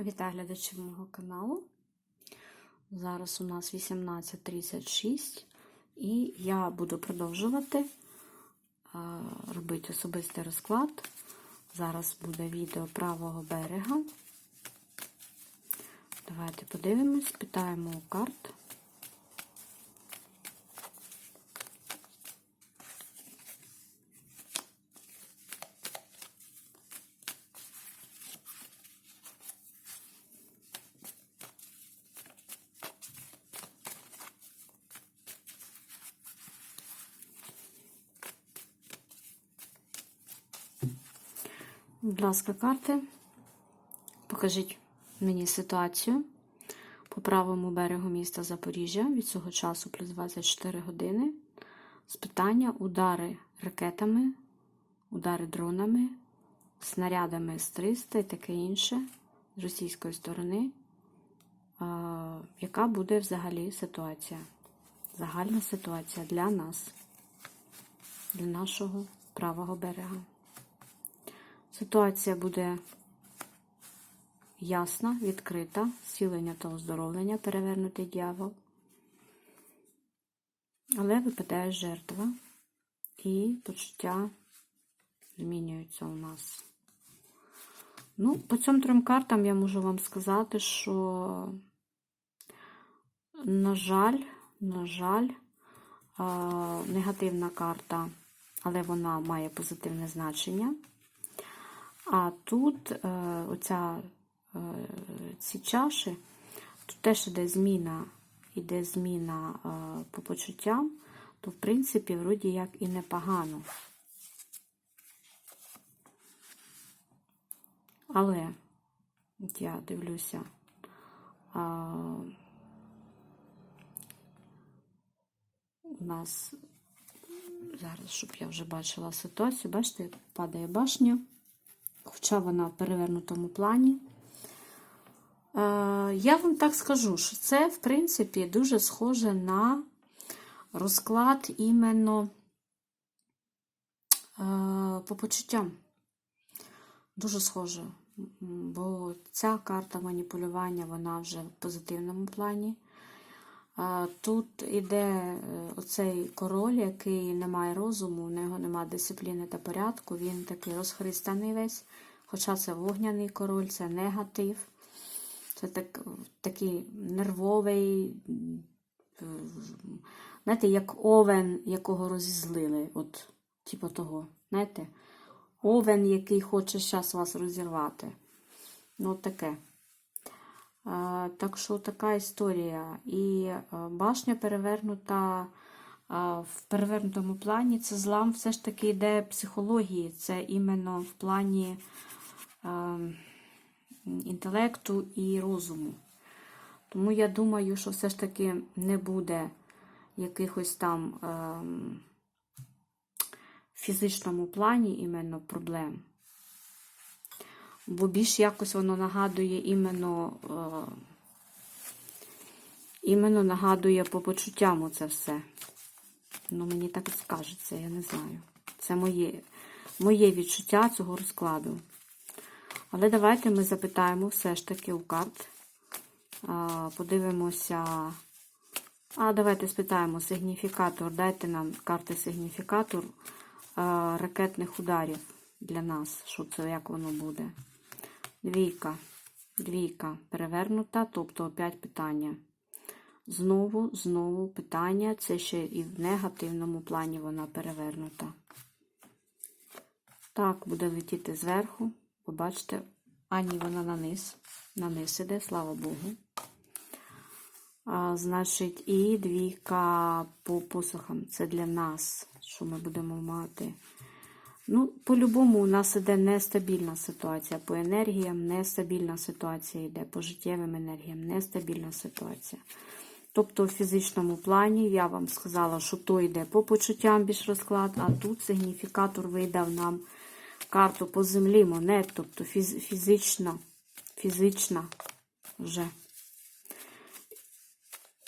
Вітаю глядачів мого каналу. Зараз у нас 18.36 і я буду продовжувати робити особистий розклад. Зараз буде відео правого берега. Давайте подивимось, питаємо у карт. Будь ласка, карти. Покажіть мені ситуацію по правому берегу міста Запоріжжя від цього часу плюс 24 години. З питання удари ракетами, удари дронами, снарядами з 300 і таке інше з російської сторони. Яка буде взагалі ситуація? Загальна ситуація для нас, для нашого правого берега. Ситуація буде ясна, відкрита, зцілення та оздоровлення, перевернутий дьявол. Але випадає жертва, і почуття змінюються у нас. Ну, по цьому трьом картам я можу вам сказати, що, на жаль, на жаль, негативна карта, але вона має позитивне значення. А тут е, оця, е, ці чаші, тут теж іде зміна, іде зміна е, по почуттям, то, в принципі, вроді як і непогано. Але, я дивлюся, а, у нас зараз, щоб я вже бачила ситуацію, бачите, падає башня хоча вона в перевернутому плані. Е, я вам так скажу, що це, в принципі, дуже схоже на розклад іменно е, по почуттям. Дуже схоже. Бо ця карта маніпулювання, вона вже в позитивному плані. Е, тут іде оцей король, який не має розуму, у нього немає дисципліни та порядку, він такий розхристаний весь. Хоча це вогняний король, це негатив, це так, такий нервовий, знаєте, як овен, якого розізлили. От, типу того. Знаєте, овен, який хоче зараз вас розірвати. Ну, таке. Так що така історія. І башня перевернута. В перевернутому плані це злам все ж таки йде психології, це іменно в плані інтелекту і розуму. Тому я думаю, що все ж таки не буде якихось там в фізичному плані іменно проблем. Бо більш якось воно нагадує іменно, іменно нагадує по почуттям це все. Ну, мені так і скажеться, я не знаю. Це моє, моє відчуття цього розкладу. Але давайте ми запитаємо все ж таки у карт. Подивимося. А, давайте спитаємо сигніфікатор. Дайте нам карти сигніфікатор ракетних ударів для нас. Що це, як воно буде? Двійка. Двійка перевернута, тобто опять питання. Знову, знову питання. Це ще і в негативному плані вона перевернута. Так, буде летіти зверху. Побачите, а ні, вона на низ. На низ іде, слава Богу. А, Значить, і двійка по посухам. Це для нас, що ми будемо мати. Ну, по-любому, у нас іде нестабільна ситуація. По енергіям нестабільна ситуація йде, по життєвим енергіям нестабільна ситуація. Тобто, в фізичному плані я вам сказала, що то йде по почуттям більш розклад, а тут сигніфікатор видав нам карту по землі монет, тобто фіз, фізична, фізична вже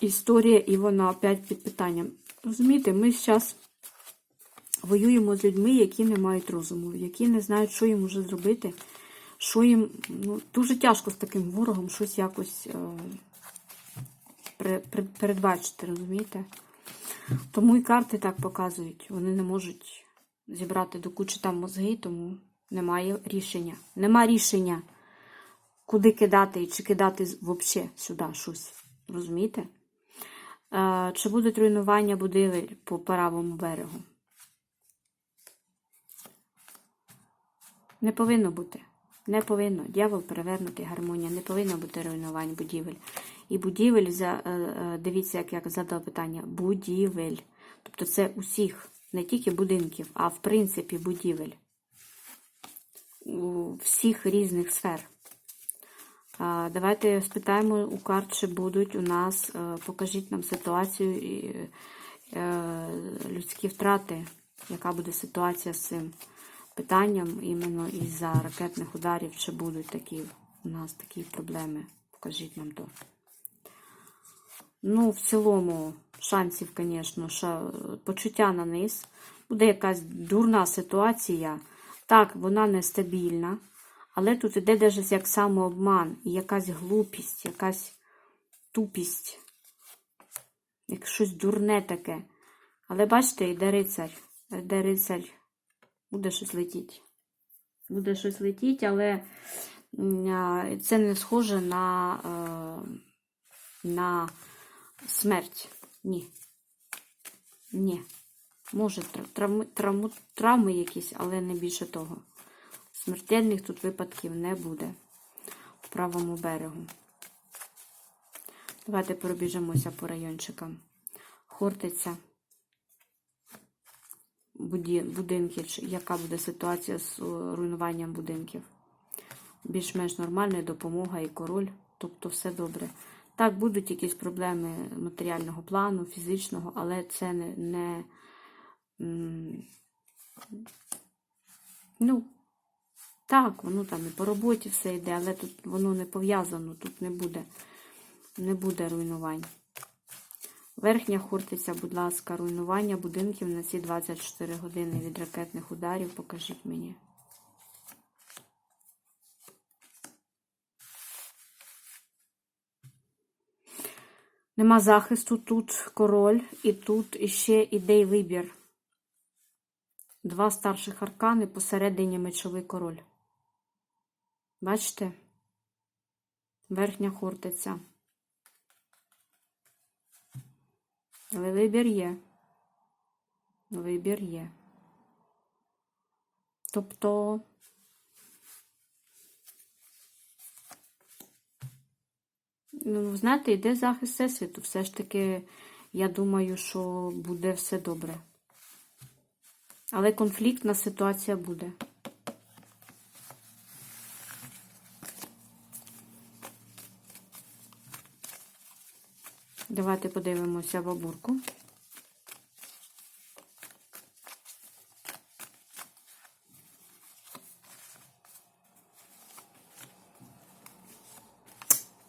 історія, і вона опять під питанням. Розумієте, ми зараз воюємо з людьми, які не мають розуму, які не знають, що їм уже зробити, що їм ну, дуже тяжко з таким ворогом щось якось е, передбачити, розумієте? Тому і карти так показують. Вони не можуть зібрати до кучі там мозги, тому немає рішення. Нема рішення, куди кидати і чи кидати взагалі сюди щось. Розумієте? Е, Чи будуть руйнування будівель по правому берегу? Не повинно бути. Не повинно. Дьявол перевернутий, гармонія. Не повинно бути руйнувань будівель. І будівель, е, е, дивіться, як я задала питання, будівель. Тобто це усіх, не тільки будинків, а в принципі будівель. У всіх різних сфер. Давайте спитаємо у карт, чи будуть у нас, е, покажіть нам ситуацію людські втрати, яка буде ситуація з цим питанням іменно із-за ракетних ударів, чи будуть такі у нас такі проблеми. Покажіть нам то. Ну, в цілому, шансів, звісно, що почуття на низ. Буде якась дурна ситуація. Так, вона нестабільна. Але тут іде навіть як самообман, і якась глупість, якась тупість, як щось дурне таке. Але бачите, йде рицарь. Йде рицарь, буде щось летіть. Буде щось летіть, але це не схоже на, е, на смерть. Ні. Ні. Може, тра- травми, травми якісь, але не більше того. Смертельних тут випадків не буде в правому берегу. Давайте пробіжимося по райончикам. Хортиця, будинки, яка буде ситуація з е, руйнуванням будинків. Більш-менш нормальна допомога і король, тобто все добре. Так, будуть якісь проблеми матеріального плану, фізичного, але це не, не ну, так, воно там і по роботі все йде, але тут воно не пов'язано, тут не буде, не буде руйнувань. Верхня хортиця, будь ласка, руйнування будинків на ці 24 години від ракетних ударів. Покажіть мені. Нема захисту, тут король, і тут іще іде вибір. Два старших аркани посередині мечовий король. Бачите? Верхня хортиця. Але вибір є. Вибір є. Тобто. Ну, знаєте, йде захист всесвіту. Все ж таки, я думаю, що буде все добре. Але конфліктна ситуація буде. Давайте подивимося бабурку.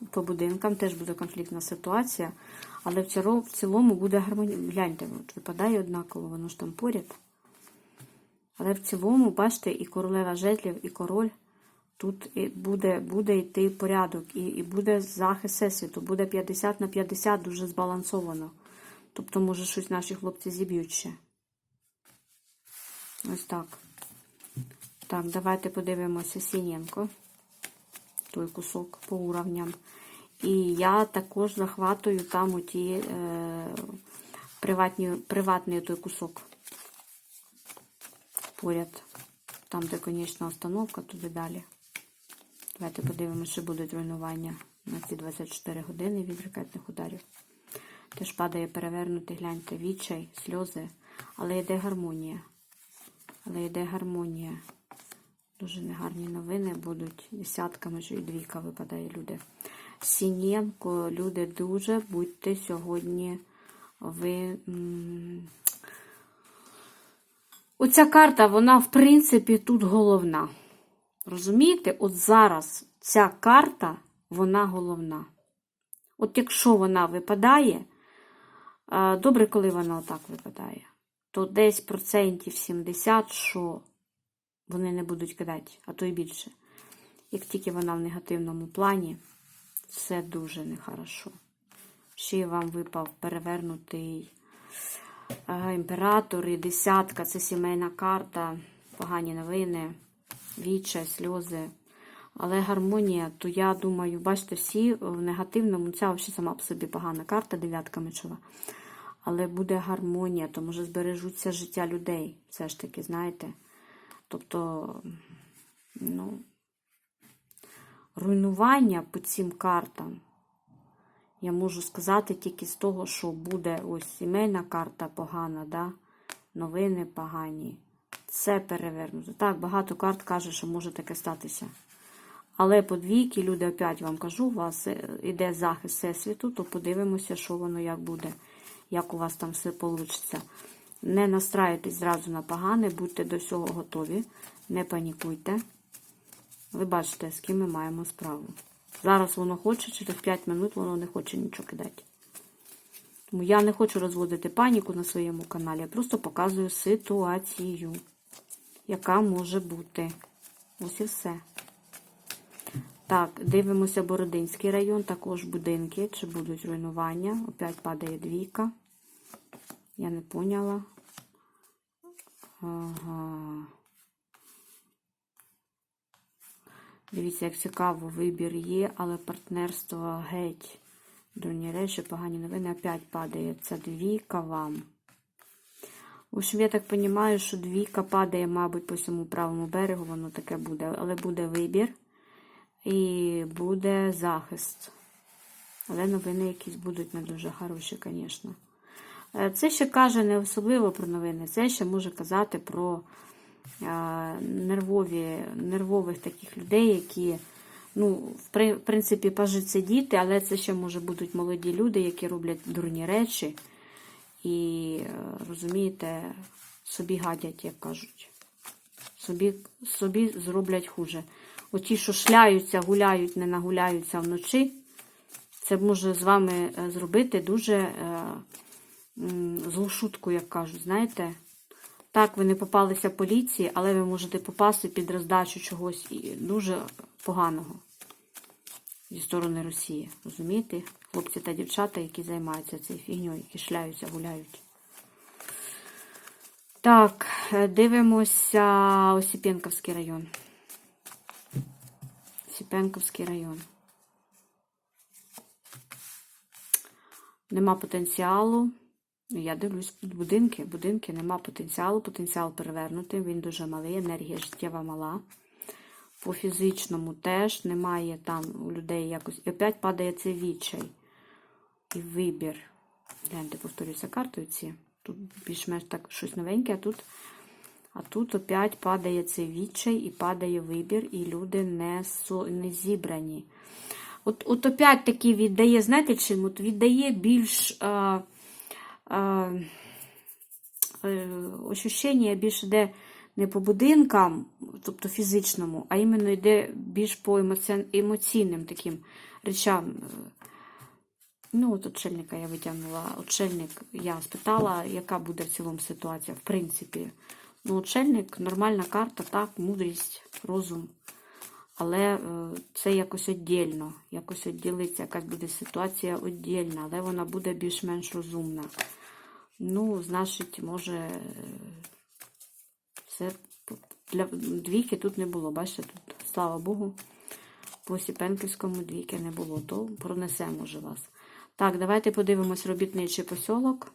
По будинкам теж буде конфліктна ситуація, але в цілому, буде гармонія. Гляньте, випадає однаково, воно ж там поряд. Але в цілому, бачите, і королева жезлів, і король. Тут буде буде йти порядок, і і буде захист всесвіту, буде 50 на 50 дуже збалансовано. Тобто, може, щось наші хлопці зіб'ють ще. Ось так. Так, давайте подивимося Сінєнко. Той кусок по уровням. І я також захватую там оті е, приватні, приватний той кусок. Поряд. Там, де конечна остановка, туди далі. Давайте подивимося, що будуть руйнування на ці 24 години від ракетних ударів. Теж падає перевернутий, гляньте, відчай, сльози. Але йде гармонія. Але йде гармонія. Дуже негарні новини будуть. Десятками і двійка випадає люди. Сінєнко, люди, дуже будьте сьогодні ви. Оця карта, вона, в принципі, тут головна. Розумієте, от зараз ця карта, вона головна. От якщо вона випадає, добре, коли вона отак випадає, то десь процентів 70, що вони не будуть кидати, а то й більше. Як тільки вона в негативному плані, все дуже нехорошо. Ще вам випав перевернутий е, імператор і десятка це сімейна карта, погані новини, віча, сльози. Але гармонія, то я думаю, бачите, всі в негативному, ця взагалі сама по собі погана карта, дев'ятка мечова. Але буде гармонія, то може збережуться життя людей. Все ж таки, знаєте. Тобто, ну, руйнування по цим картам. Я можу сказати тільки з того, що буде ось сімейна карта погана, да? новини погані. Це перевернуто. Так, багато карт каже, що може таке статися. Але по двійки, люди, опять вам кажу, у вас е, іде захист всесвіту, то подивимося, що воно як буде, як у вас там все вийде. Не настраюйтесь зразу на погане, будьте до всього готові, не панікуйте. Ви бачите, з ким ми маємо справу. Зараз воно хоче, через 5 минут воно не хоче нічого кидати. Тому я не хочу розводити паніку на своєму каналі, я просто показую ситуацію, яка може бути. Ось і все. Так, дивимося Бородинський район, також будинки, чи будуть руйнування. Опять падає двійка. Я не поняла. Ага. Дивіться, як цікаво, вибір є, але партнерство геть. Дурні речі, погані новини. Опять падає. Це двійка вам. В общем, я так розумію, що двійка падає, мабуть, по всьому правому берегу, воно таке буде. Але буде вибір і буде захист. Але новини якісь будуть не дуже хороші, звісно. Це ще каже не особливо про новини, це ще може казати про нервові, нервових таких людей, які, ну, в принципі, це діти, але це ще може будуть молоді люди, які роблять дурні речі. І, розумієте, собі гадять, як кажуть. Собі, собі зроблять хуже. Оті, що шляються, гуляють, не нагуляються вночі, це може з вами зробити дуже е, злу шутку, як кажуть, знаєте. Так, ви не попалися поліції, але ви можете попасти під роздачу чогось дуже поганого зі сторони Росії. Розумієте? Хлопці та дівчата, які займаються цією фігньою, які шляються, гуляють. Так, дивимося Осіпенковський район. Осіпенковський район. Нема потенціалу. Я дивлюсь, будинки, будинки, нема потенціалу, потенціал перевернутий, він дуже малий, енергія життєва мала. По фізичному теж немає там у людей якось. І опять падає цей відчай. І вибір. Гляньте, повторюся картою ці. Тут більш-менш так щось новеньке, а тут а тут опять падає цей відчай і падає вибір, і люди не со, не зібрані. От от опять таки віддає, знаєте чим? От віддає більш. А, ощущення більше йде не по будинкам, тобто фізичному, а іменно йде більш по емоційним таким речам. Ну, от очельника я витягнула. Очельник, я спитала, яка буде в цілому ситуація, в принципі. Ну, очельник, нормальна карта, так, мудрість, розум. Але е, це якось віддільно, якось відділиться, якась буде ситуація віддільна, але вона буде більш-менш розумна. Ну, значить, може, все для двійки тут не було. Бачите, тут, слава Богу, по Сіпенківському двійки не було, то пронесе, може, вас. Так, давайте подивимось робітничий посілок.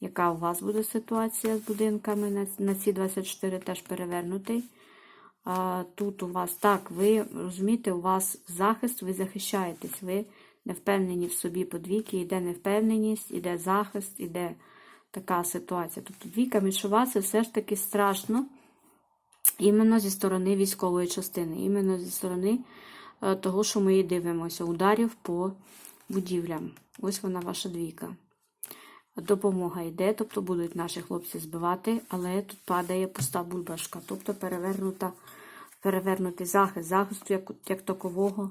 Яка у вас буде ситуація з будинками на, ці 24 теж перевернутий. Тут у вас, так, ви розумієте, у вас захист, ви захищаєтесь, ви не впевнені в собі подвійки, йде невпевненість, іде захист, іде така ситуація. Тобто двійка мічова це все ж таки страшно іменно зі сторони військової частини, іменно зі сторони е, того, що ми і дивимося, ударів по будівлям. Ось вона ваша двійка. Допомога йде, тобто будуть наші хлопці збивати, але тут падає пуста бульбашка, тобто перевернута, перевернутий захист, захисту як, як такового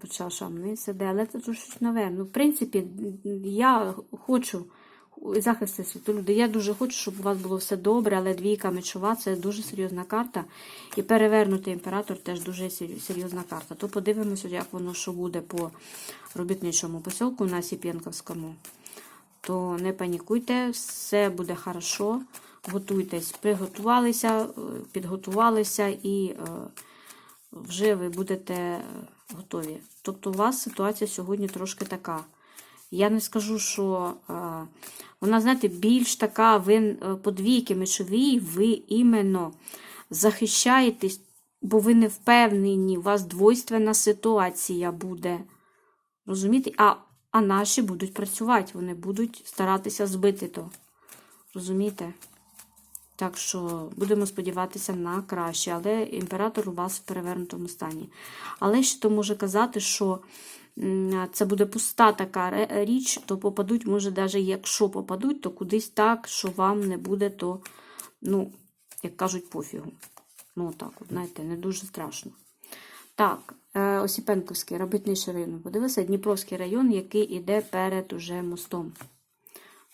почав вниз іде, але це щось нове. Ну, в принципі, я хочу Захисти світолюди. Я дуже хочу, щоб у вас було все добре, але двійка мечова це дуже серйозна карта. І перевернутий імператор теж дуже серйозна карта. То подивимося, як воно що буде по робітничому посілку на Сіп'янковському. То не панікуйте, все буде хорошо. Готуйтесь, приготувалися, е, підготувалися і е, вже ви будете е, готові. Тобто у вас ситуація сьогодні трошки така. Я не скажу, що е, вона, знаєте, більш така, ви е, по двійки мечовій, ви іменно захищаєтесь, бо ви не впевнені, у вас двойственна ситуація буде. Розумієте? А, а наші будуть працювати, вони будуть старатися збити то. Розумієте? Так що будемо сподіватися на краще, але імператор у вас в перевернутому стані. Але ще то може казати, що це буде пуста така річ, то попадуть, може, навіть якщо попадуть, то кудись так, що вам не буде, то, ну, як кажуть, пофігу. Ну, так, от, знаєте, не дуже страшно. Так, е, Осіпенковський, робітничий район. Подивися, Дніпровський район, який іде перед уже мостом.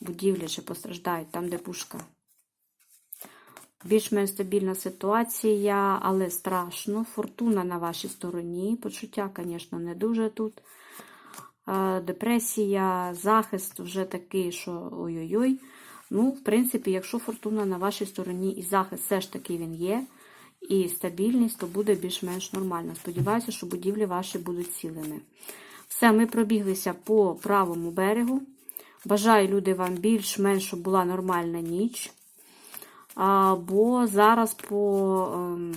Будівлі ще постраждають, там, де пушка. Більш-менш стабільна ситуація, але страшно. Фортуна на вашій стороні. Почуття, звісно, не дуже тут. Е, Депресія, захист вже такий, що ой-ой-ой. Ну, в принципі, якщо фортуна на вашій стороні і захист все ж таки він є, і стабільність, то буде більш-менш нормально. Сподіваюся, що будівлі ваші будуть цілими. Все, ми пробіглися по правому берегу. Бажаю, люди, вам більш-менш, була нормальна ніч. А, бо зараз по, ем,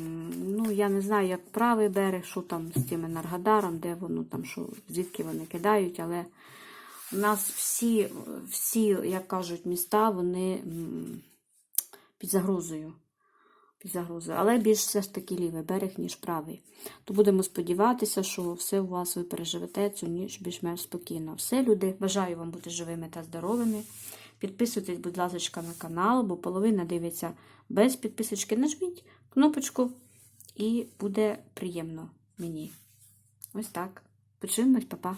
ну, я не знаю, як правий берег, що там з тим Енергодаром, де воно там, що, звідки вони кидають, але у нас всі, всі, як кажуть, міста, вони під загрозою. Під загрозою. Але більш все ж таки лівий берег, ніж правий. То будемо сподіватися, що все у вас ви переживете цю ніч більш-менш спокійно. Все, люди, бажаю вам бути живими та здоровими. Підписуйтесь, будь ласка, на канал, бо половина дивиться без підписочки. Нажміть кнопочку і буде приємно мені. Ось так. Почуємось, па-па.